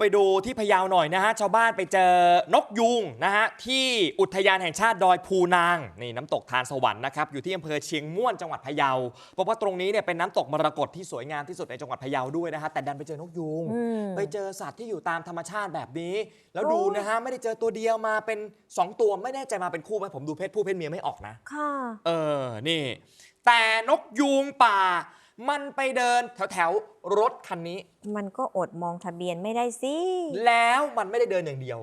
ไปดูที่พะเยาหน่อยนะฮะ ชาวบ้านไปเจอนกยูงนะฮะ ที่อุทยานแห่งชาติดอยภูนาง นี่น้ำตกทานสวรรค์นะครับ อยู่ที่อำเภอเชียงม่วนจังหวัดพะเยาเพราะว่าตรงนี้เนี่ยเป็นน้ำตกมรกตที่สวยงามที่สุดในจังหวัดพะเยาด้วยนะฮะ แต่ดันไปเจอนกยูงอืมไปเจอสัตว์ที่อยู่ตามธรรมชาติแบบนี้ แล้วโอ้ดูนะฮะไม่ได้เจอตัวเดียวมาเป็น 2 ตัวไม่แน่ใจมาเป็นคู่ไหมผมดูเพศผู้เพศเมียไม่ออกนะค่ะเออนี่ แต่นกยูงป่า มันไปเดินแถวแถวๆรถคันนี้ มันก็อดมองทะเบียนไม่ได้สิ แล้วมันไม่ได้เดินอย่างเดียว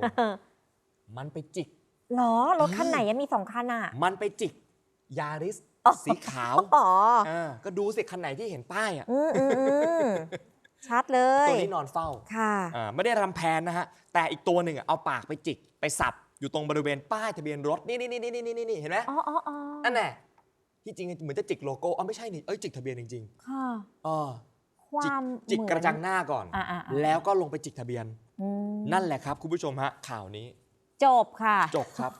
มันไปจิกหรอ รถคันไหนยังมีสองคันอะ มันไปจิกยาริสอ๋อสีขาวอ๋ออ่าก็ดูสิคันไหนที่เห็นป้ายอะอืมอืมอืมชัดเลย ตัวนี้นอนเฝ้า ค่ะอ่าไม่ได้รำแพนนะฮะ แต่อีกตัวหนึ่งอะเอาปากไปจิก ไปสับ อยู่ตรงบริเวณป้ายทะเบียนรถ นี่นี่นี่นี่นี่นี่เห็นไหมอ๋ออ๋ออ๋อนั่นแหละ ที่จริงเหมือนจะจิกโลโก้อ๋อไม่ใช่นี่เอ้ยจิกทะเบียนจริงค่ะๆอ๋อควาจิกมจิกเหมือนกระจังหน้าก่อน อ่าอ่าอ่าแล้วก็ลงไปจิกทะเบียน อืมนั่นแหละครับ คุณผู้ชมฮะข่าวนี้จบค่ะ จบครับ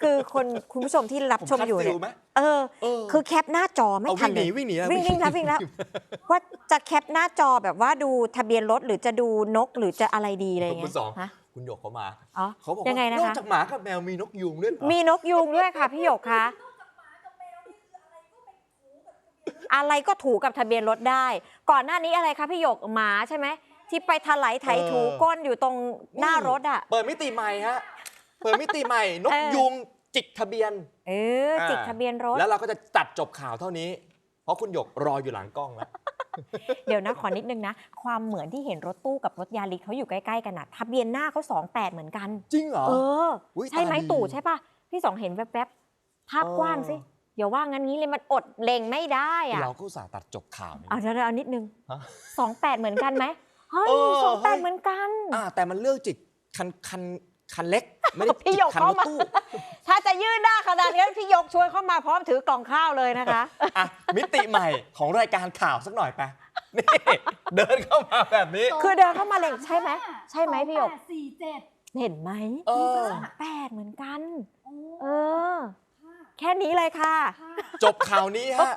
คือคนคุณผู้ชมที่รับผมชมคัดอยู่ฟิเนี่ลยไหมเออเออคือแคปหน้าจอไม่เอาทัวิ่นงหเลนีย วิ่งหนีวิ่งวิ่งแล้ววิ่งแล้ว ว่าจะแคปหน้าจอแบบว่าดูทะเบียนรถหรือจะดูนกหรือจะอะไรดีอะไรคุเงี้ณยสองฮะคุณหยกเขามา อ๋อ เขาบอกยังไงว่านะนอกคะจากหมากับแมวมีนกยูงด้วยเหรอมีนกยูงด้วยค่ะพี่หยกคะ อะไรก็ถูกับทะเบียนรถได้ ก่อนหน้านี้อะไรคะพี่หยกหมาใช่ไหมที่ไปถลายไถถูก้นอยู่ตรงหน้ารถอะ เปิดมิติใหม่ฮะ เปิดมิติใหม่ นกเออยูงจิกทะเบียน เออ จิกทะเบียนรถ แล้วเราก็จะตัดจบข่าวเท่านี้ เพราะคุณหยกรออยู่หลังกล้องแล้ว เดี๋ยวนะขอนิดนึงนะ ความเหมือนที่เห็นรถตู้กับรถยาริสเขาอยู่ใกล้ๆกันอะทะเบียนหน้าเขา28เหมือนกัน จริงเหรอ เอออุ๊ยใช่ไหมตาดีตู่ใช่ปะพี่สองเห็นแวบๆภาพเออกว้างสิ อย่าว่างั้นงี้เลยมันอดเล็งไม่ได้อะเราก็อุตสาห์ตัดจบข่าวนี้เอาเดี๋ยวๆเอานิดนึงฮะ28เหมือนกันไหมเฮ้ยเออ สองแปเฮ้ดยเหมือนกัน อ่าแต่มันเลือกจิกคันคันคันเล็ก ไม่ได้พี่จิหยกกคันเข้ารถมา ตู้ถ้าจะยื่นหน้าขนาดนี้พี่ยกชวนเข้ามาพร้อมถือกล่องข้าวเลยนะคะ อะมิติใหม่ของรายการข่าวสักหน่อยไปนี่ เดินเข้ามาแบบนี้ คือเดินเข้ามาเล็งใช่ไหมใช่ไหมพี่หยกสองแปดสี่เจ็ดเห็นไหมเออ สองแปดเหมือนกันโอ้เออค่ะ แค่นี้เลยค่ะค่ะ จบข่าวนี้ฮะ